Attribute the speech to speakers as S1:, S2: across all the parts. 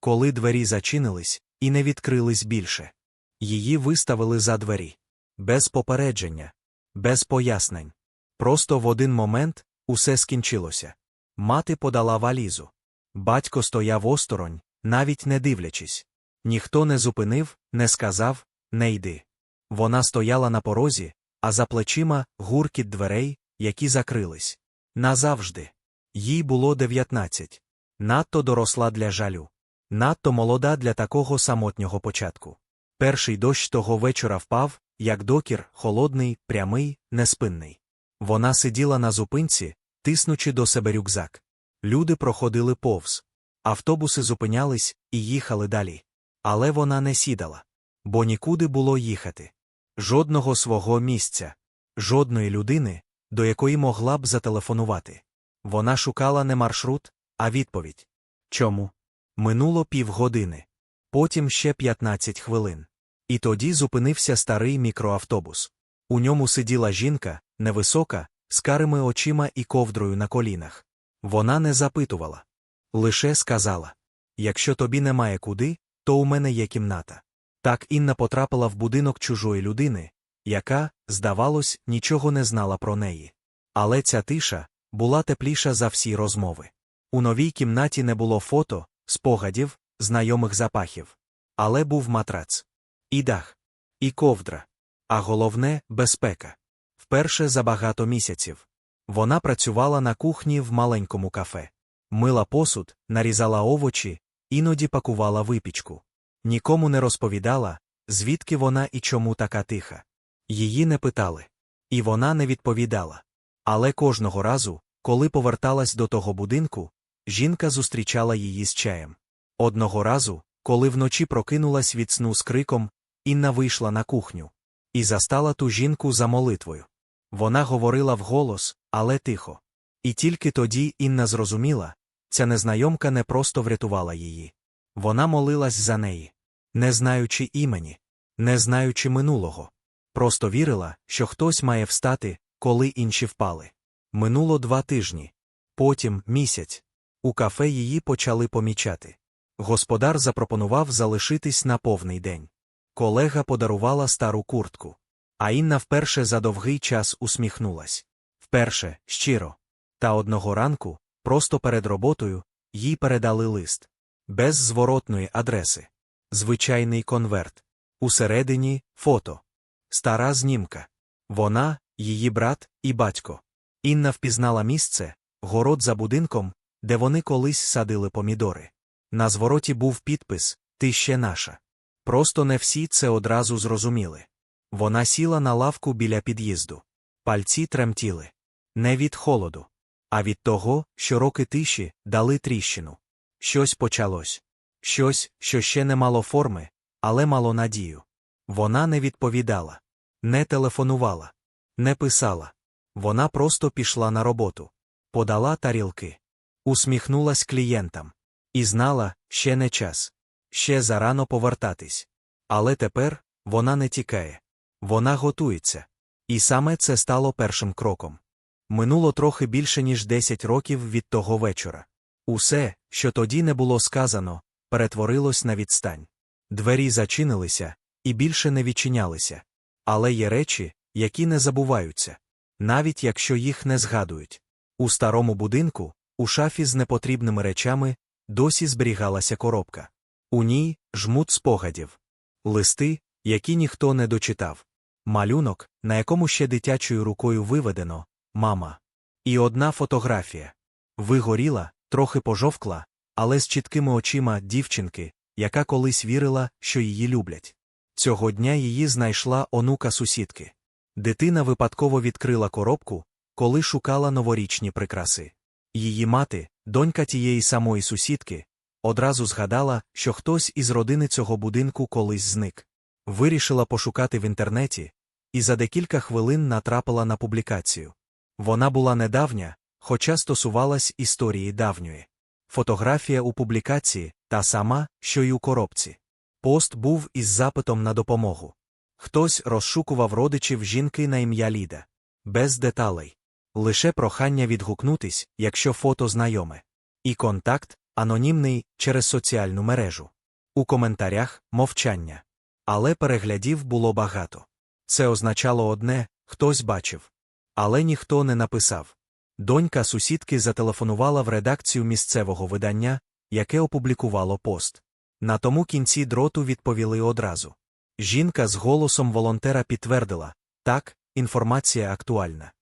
S1: коли двері зачинились і не відкрились більше. Її виставили за двері. Без попередження, без пояснень. Просто в один момент усе скінчилося. Мати подала валізу. Батько стояв осторонь, навіть не дивлячись. Ніхто не зупинив, не сказав не йди. Вона стояла на порозі, а за плечима гуркіт дверей, які закрились. Назавжди. Їй було дев'ятнадцять. Надто доросла для жалю. Надто молода для такого самотнього початку. Перший дощ того вечора впав, як докір, холодний, прямий, неспинний. Вона сиділа на зупинці, тиснучи до себе рюкзак. Люди проходили повз. Автобуси зупинялись і їхали далі. Але вона не сідала. Бо нікуди було їхати. Жодного свого місця, жодної людини, до якої могла б зателефонувати. Вона шукала не маршрут, а відповідь. Чому? Минуло півгодини. Потім ще 15 хвилин. І тоді зупинився старий мікроавтобус. У ньому сиділа жінка, невисока, з карими очима і ковдрою на колінах. Вона не запитувала. Лише сказала: Якщо тобі немає куди, то у мене є кімната. Так Інна потрапила в будинок чужої людини, яка, здавалось, нічого не знала про неї. Але ця тиша була тепліша за всі розмови. У новій кімнаті не було фото, спогадів, знайомих запахів. Але був матрац. І дах, і ковдра. А головне безпека. Вперше за багато місяців. Вона працювала на кухні в маленькому кафе. Мила посуд, нарізала овочі, іноді пакувала випічку. Нікому не розповідала, звідки вона і чому така тиха. Її не питали. І вона не відповідала. Але кожного разу, коли поверталась до того будинку, жінка зустрічала її з чаєм. Одного разу, коли вночі прокинулась від сну з криком, Інна вийшла на кухню і застала ту жінку за молитвою. Вона говорила вголос, але тихо. І тільки тоді Інна зрозуміла ця незнайомка не просто врятувала її. Вона молилась за неї, не знаючи імені, не знаючи минулого. Просто вірила, що хтось має встати, коли інші впали. Минуло два тижні. Потім місяць. У кафе її почали помічати. Господар запропонував залишитись на повний день. Колега подарувала стару куртку. А Інна вперше за довгий час усміхнулась. Вперше, щиро. Та одного ранку, просто перед роботою, їй передали лист. Без зворотної адреси. Звичайний конверт. Усередині фото. Стара знімка. Вона, її брат і батько. Інна впізнала місце, город за будинком, де вони колись садили помідори. На звороті був підпис Ти ще наша. Просто не всі це одразу зрозуміли. Вона сіла на лавку біля під'їзду. Пальці тремтіли. Не від холоду, а від того, що роки тиші дали тріщину. Щось почалось. Щось, що ще не мало форми, але мало надію. Вона не відповідала, не телефонувала, не писала. Вона просто пішла на роботу, подала тарілки, усміхнулась клієнтам. І знала, ще не час, ще зарано повертатись. Але тепер вона не тікає. Вона готується. І саме це стало першим кроком. Минуло трохи більше, ніж 10 років від того вечора. Усе, що тоді не було сказано, перетворилось на відстань. Двері зачинилися і більше не відчинялися. Але є речі, які не забуваються, навіть якщо їх не згадують. У старому будинку, у шафі з непотрібними речами, досі зберігалася коробка. У ній жмут спогадів, листи, які ніхто не дочитав, малюнок, на якому ще дитячою рукою виведено мама. І одна фотографія. Вигоріла, трохи пожовкла, але з чіткими очима дівчинки, яка колись вірила, що її люблять. Цього дня її знайшла онука сусідки. Дитина випадково відкрила коробку, коли шукала новорічні прикраси. Її мати, донька тієї самої сусідки, одразу згадала, що хтось із родини цього будинку колись зник. Вирішила пошукати в інтернеті, і за декілька хвилин натрапила на публікацію. Вона була недавня, хоча стосувалась історії давньої. Фотографія у публікації та сама, що й у коробці. Пост був із запитом на допомогу. Хтось розшукував родичів жінки на ім'я Ліда. Без деталей. Лише прохання відгукнутись, якщо фото знайоме. І контакт анонімний через соціальну мережу. У коментарях мовчання. Але переглядів було багато. Це означало одне хтось бачив. Але ніхто не написав. Донька сусідки зателефонувала в редакцію місцевого видання, яке опублікувало пост. На тому кінці дроту відповіли одразу. Жінка з голосом волонтера підтвердила так, інформація актуальна.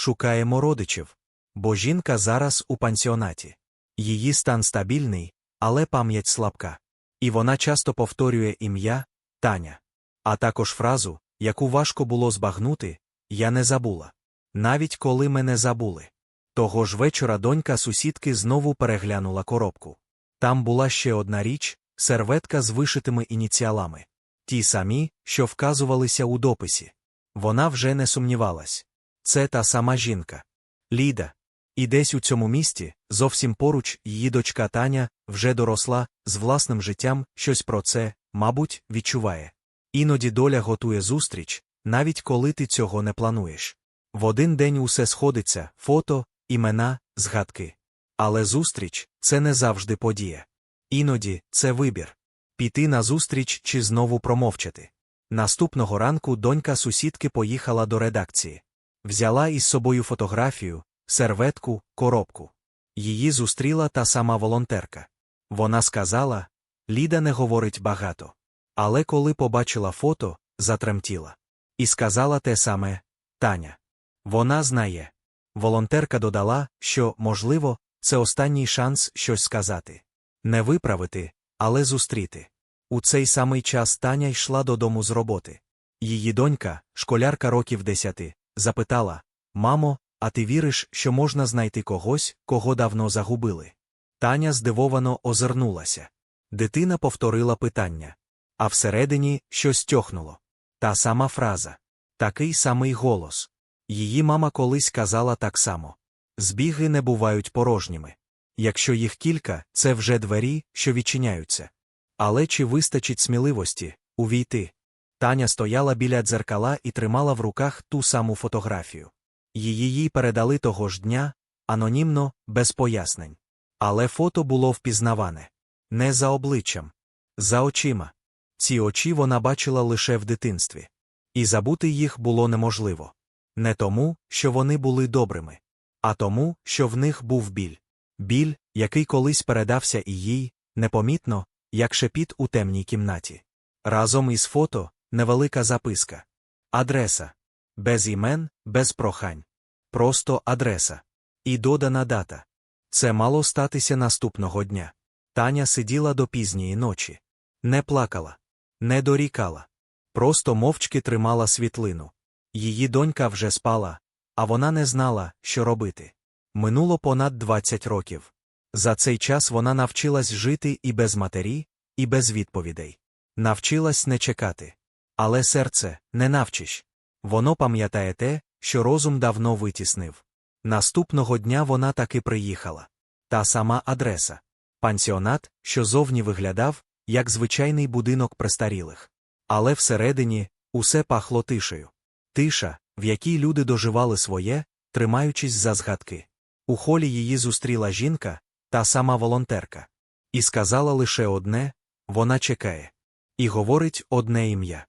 S1: Шукаємо родичів. Бо жінка зараз у пансіонаті. Її стан стабільний, але пам'ять слабка. І вона часто повторює ім'я Таня. А також фразу, яку важко було збагнути Я не забула. Навіть коли мене забули. Того ж вечора донька сусідки знову переглянула коробку. Там була ще одна річ серветка з вишитими ініціалами. Ті самі, що вказувалися у дописі. Вона вже не сумнівалась. Це та сама жінка. Ліда. І десь у цьому місті, зовсім поруч, її дочка Таня, вже доросла, з власним життям, щось про це, мабуть, відчуває. Іноді доля готує зустріч, навіть коли ти цього не плануєш. В один день усе сходиться фото, імена, згадки. Але зустріч це не завжди подія. Іноді це вибір піти на зустріч чи знову промовчати. Наступного ранку донька сусідки поїхала до редакції. Взяла із собою фотографію, серветку, коробку. Її зустріла та сама волонтерка. Вона сказала Ліда не говорить багато. Але коли побачила фото, затремтіла. І сказала те саме Таня. Вона знає. Волонтерка додала, що, можливо, це останній шанс щось сказати. Не виправити, але зустріти. У цей самий час Таня йшла додому з роботи. Її донька, школярка років десяти, запитала Мамо, а ти віриш, що можна знайти когось, кого давно загубили? Таня здивовано озирнулася. Дитина повторила питання. А всередині щось тьохнуло. Та сама фраза. Такий самий голос. Її мама колись казала так само. Збіги не бувають порожніми. Якщо їх кілька, це вже двері, що відчиняються. Але чи вистачить сміливості увійти? Таня стояла біля дзеркала і тримала в руках ту саму фотографію. Її їй передали того ж дня, анонімно, без пояснень. Але фото було впізнаване. Не за обличчям, за очима. Ці очі вона бачила лише в дитинстві. І забути їх було неможливо. Не тому, що вони були добрими, а тому, що в них був біль. Біль, який колись передався і їй, непомітно, як шепіт у темній кімнаті. Разом із фото невелика записка. Адреса. Без імен, без прохань. Просто адреса. І додана дата. Це мало статися наступного дня. Таня сиділа до пізньої ночі. Не плакала, не дорікала. Просто мовчки тримала світлину. Її донька вже спала, а вона не знала, що робити. Минуло понад 20 років. За цей час вона навчилась жити і без матері, і без відповідей. Навчилась не чекати. Але серце не навчиш. Воно пам'ятає те, що розум давно витіснив. Наступного дня вона таки приїхала. Та сама адреса. Пансіонат, що зовні виглядав, як звичайний будинок престарілих. Але всередині усе пахло тишею. Тиша, в якій люди доживали своє, тримаючись за згадки. У холі її зустріла жінка, та сама волонтерка. І сказала лише одне вона чекає. І говорить одне ім'я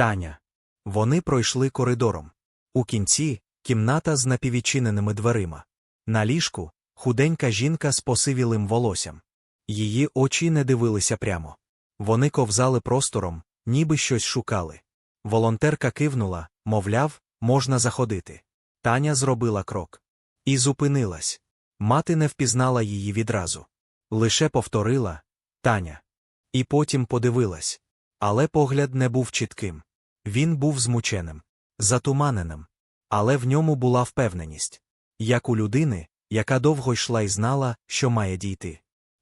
S1: Таня. Вони пройшли коридором. У кінці кімната з напіввідчиненими дверима. На ліжку худенька жінка з посивілим волоссям. Її очі не дивилися прямо. Вони ковзали простором, ніби щось шукали. Волонтерка кивнула, мовляв, можна заходити. Таня зробила крок. І зупинилась. Мати не впізнала її відразу. Лише повторила Таня. І потім подивилась. Але погляд не був чітким. Він був змученим, затуманеним. Але в ньому була впевненість. Як у людини, яка довго йшла і знала, що має дійти.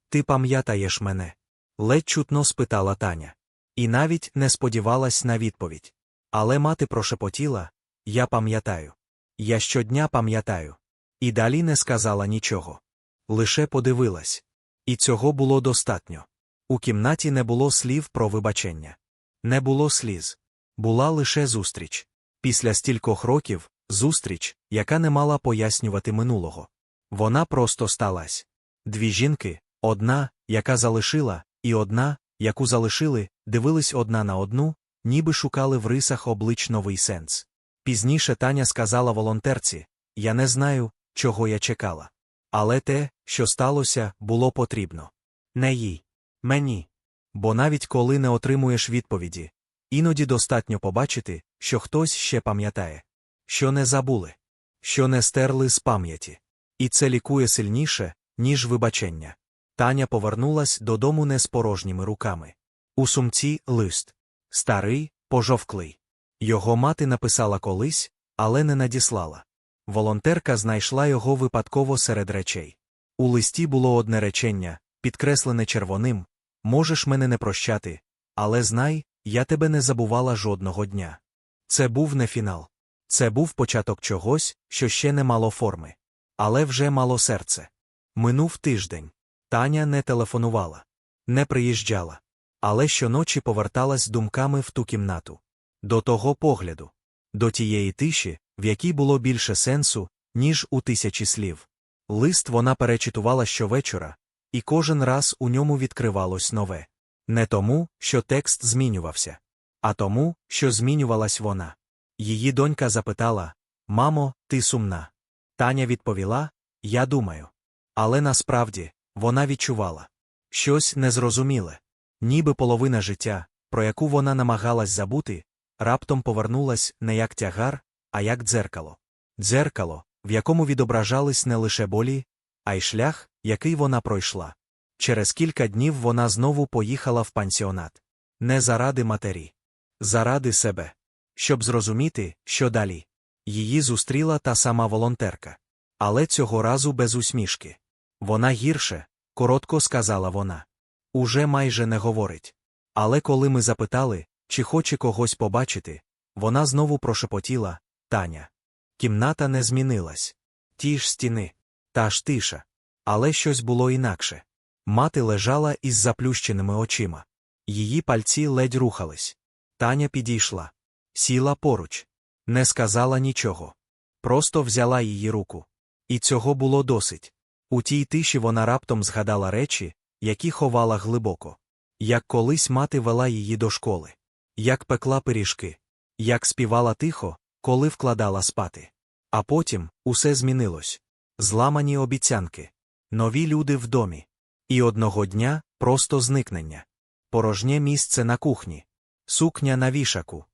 S1: Ти пам'ятаєш мене? ледь чутно спитала Таня. І навіть не сподівалась на відповідь. Але мати прошепотіла Я пам'ятаю. Я щодня пам'ятаю. І далі не сказала нічого. Лише подивилась. І цього було достатньо. У кімнаті не було слів про вибачення. Не було сліз. Була лише зустріч. Після стількох років зустріч, яка не мала пояснювати минулого. Вона просто сталась. Дві жінки, Одна, яка залишила, і одна, яку залишили, дивились одна на одну, ніби шукали в рисах облич новий сенс. Пізніше Таня сказала волонтерці Я не знаю, чого я чекала. Але те, що сталося, було потрібно. Не їй. Мені. Бо навіть коли не отримуєш відповіді, іноді достатньо побачити, що хтось ще пам'ятає, що не забули, що не стерли з пам'яті. І це лікує сильніше, ніж вибачення. Таня повернулась додому не з порожніми руками. У сумці лист. Старий, пожовклий. Його мати написала колись, але не надіслала. Волонтерка знайшла його випадково серед речей. У листі було одне речення, підкреслене червоним можеш мене не прощати, але знай, я тебе не забувала жодного дня. Це був не фінал. Це був початок чогось, що ще не мало форми. Але вже мало серце. Минув тиждень. Таня не телефонувала, не приїжджала. Але щоночі поверталась думками в ту кімнату. До того погляду, до тієї тиші, в якій було більше сенсу, ніж у тисячі слів. Лист вона перечитувала щовечора, і кожен раз у ньому відкривалось нове. Не тому, що текст змінювався, а тому, що змінювалась вона. Її донька запитала Мамо, ти сумна. Таня відповіла Я думаю. Але насправді вона відчувала щось незрозуміле, ніби половина життя, про яку вона намагалась забути, раптом повернулась не як тягар, а як дзеркало. Дзеркало, в якому відображались не лише болі, а й шлях, який вона пройшла. Через кілька днів вона знову поїхала в пансіонат. Не заради матері, заради себе. Щоб зрозуміти, що далі. Її зустріла та сама волонтерка. Але цього разу без усмішки. Вона гірше, коротко сказала вона. Уже майже не говорить. Але коли ми запитали, чи хоче когось побачити, вона знову прошепотіла Таня. Кімната не змінилась. Ті ж стіни, та ж тиша. Але щось було інакше. Мати лежала із заплющеними очима. Її пальці ледь рухались. Таня підійшла. Сіла поруч. Не сказала нічого. Просто взяла її руку. І цього було досить. У тій тиші вона раптом згадала речі, які ховала глибоко. Як колись мати вела її до школи, як пекла пиріжки, як співала тихо, коли вкладала спати. А потім усе змінилось. Зламані обіцянки, нові люди в домі. І одного дня просто зникнення. Порожнє місце на кухні, сукня на вішаку.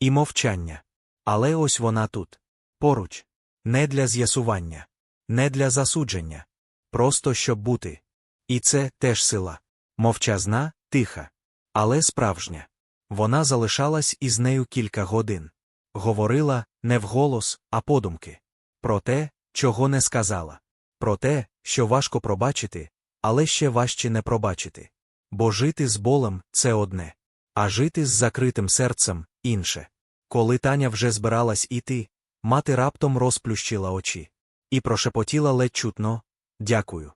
S1: І мовчання. Але ось вона тут. Поруч. Не для з'ясування, не для засудження. Просто щоб бути. І це теж сила. Мовчазна, тиха. Але справжня. Вона залишалась із нею кілька годин. Говорила не вголос, а подумки. Про те, чого не сказала. Про те, що важко пробачити, але ще важче не пробачити. Бо жити з болем це одне, а жити з закритим серцем інше. Коли Таня вже збиралась іти, мати раптом розплющила очі і прошепотіла ледь чутно дякую.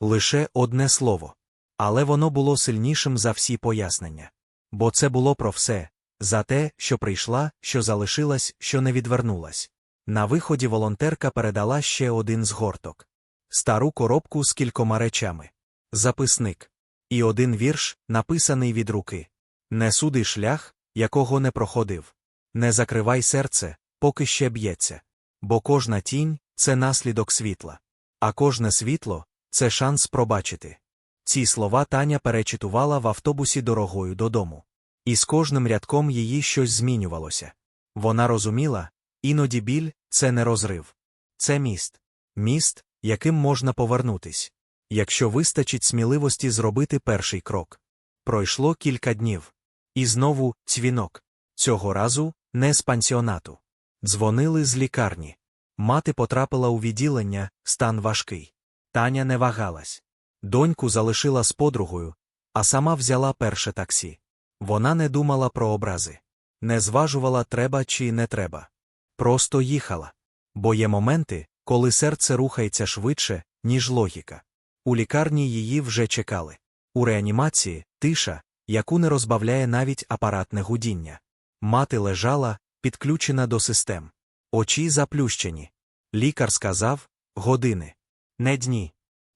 S1: Лише одне слово. Але воно було сильнішим за всі пояснення. Бо це було про все за те, що прийшла, що залишилась, що не відвернулась. На виході волонтерка передала ще один згорток стару коробку з кількома речами, записник. І один вірш, написаний від руки. Не суди шлях, якого не проходив. Не закривай серце, поки ще б'ється. Бо кожна тінь це наслідок світла, а кожне світло це шанс пробачити. Ці слова Таня перечитувала в автобусі дорогою додому. І з кожним рядком її щось змінювалося. Вона розуміла, іноді біль це не розрив. Це міст. Міст, яким можна повернутись, якщо вистачить сміливості зробити перший крок. Пройшло кілька днів. І знову цвінок. Цього разу не з пансіонату. Дзвонили з лікарні. Мати потрапила у відділення, стан важкий. Таня не вагалась. Доньку залишила з подругою, а сама взяла перше таксі. Вона не думала про образи. Не зважувала, треба чи не треба. Просто їхала. Бо є моменти, коли серце рухається швидше, ніж логіка. У лікарні її вже чекали. У реанімації тиша, яку не розбавляє навіть апаратне гудіння. Мати лежала, підключена до систем. Очі заплющені. Лікар сказав години, не дні.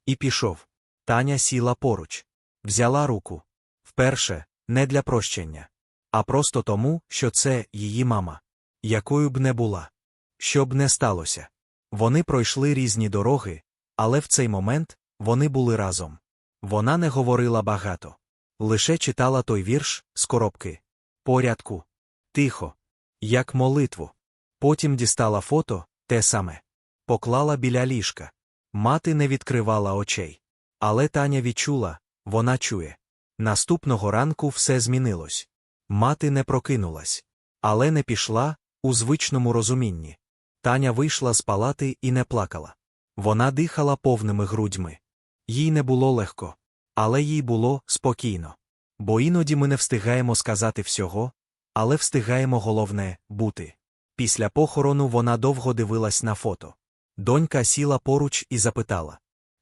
S1: І пішов. Таня сіла поруч, взяла руку. Вперше, не для прощення, а просто тому, що це її мама. Якою б не була. Що б не сталося. Вони пройшли різні дороги, але в цей момент вони були разом. Вона не говорила багато. Лише читала той вірш з коробки. Порядку. Тихо. Як молитву. Потім дістала фото, те саме. Поклала біля ліжка. Мати не відкривала очей. Але Таня відчула, вона чує. Наступного ранку все змінилось. Мати не прокинулась. Але не пішла у звичному розумінні. Таня вийшла з палати і не плакала. Вона дихала повними грудьми. Їй не було легко, але їй було спокійно. Бо іноді ми не встигаємо сказати всього, але встигаємо головне бути. Після похорону вона довго дивилась на фото. Донька сіла поруч і запитала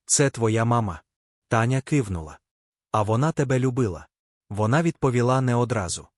S1: Це твоя мама? Таня кивнула. А вона тебе любила. Вона відповіла не одразу.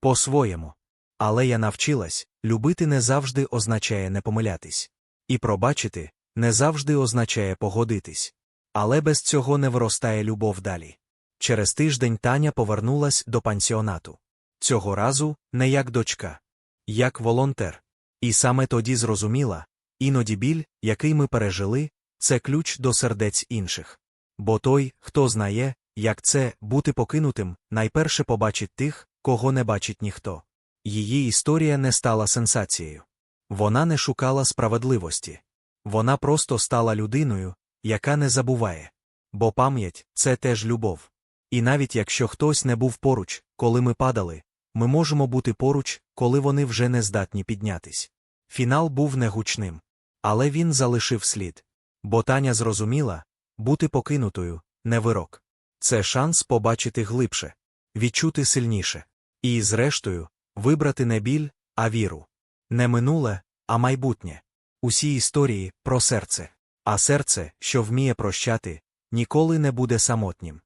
S1: По-своєму. Але я навчилась, любити не завжди означає не помилятись. І пробачити не завжди означає погодитись. Але без цього не виростає любов далі. Через тиждень Таня повернулась до пансіонату. Цього разу не як дочка, як волонтер. І саме тоді зрозуміла, іноді біль, який ми пережили, це ключ до сердець інших. Бо той, хто знає, як це бути покинутим, найперше побачить тих, кого не бачить ніхто. Її історія не стала сенсацією. Вона не шукала справедливості. Вона просто стала людиною, яка не забуває. Бо пам'ять це теж любов. І навіть якщо хтось не був поруч, коли ми падали, ми можемо бути поруч, коли вони вже не здатні піднятись. Фінал був негучним. Але він залишив слід. Бо Таня зрозуміла бути покинутою не вирок. Це шанс побачити глибше, відчути сильніше. І, зрештою, вибрати не біль, а віру. Не минуле, а майбутнє. Усі історії про серце. А серце, що вміє прощати, ніколи не буде самотнім.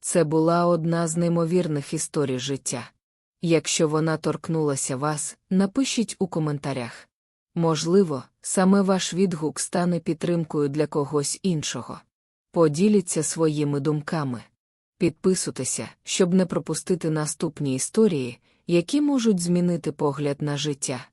S2: Це була одна з неймовірних історій життя. Якщо вона торкнулася вас, напишіть у коментарях. Можливо, саме ваш відгук стане підтримкою для когось іншого. Поділіться своїми думками. Підписуйтеся, щоб не пропустити наступні історії, які можуть змінити погляд на життя.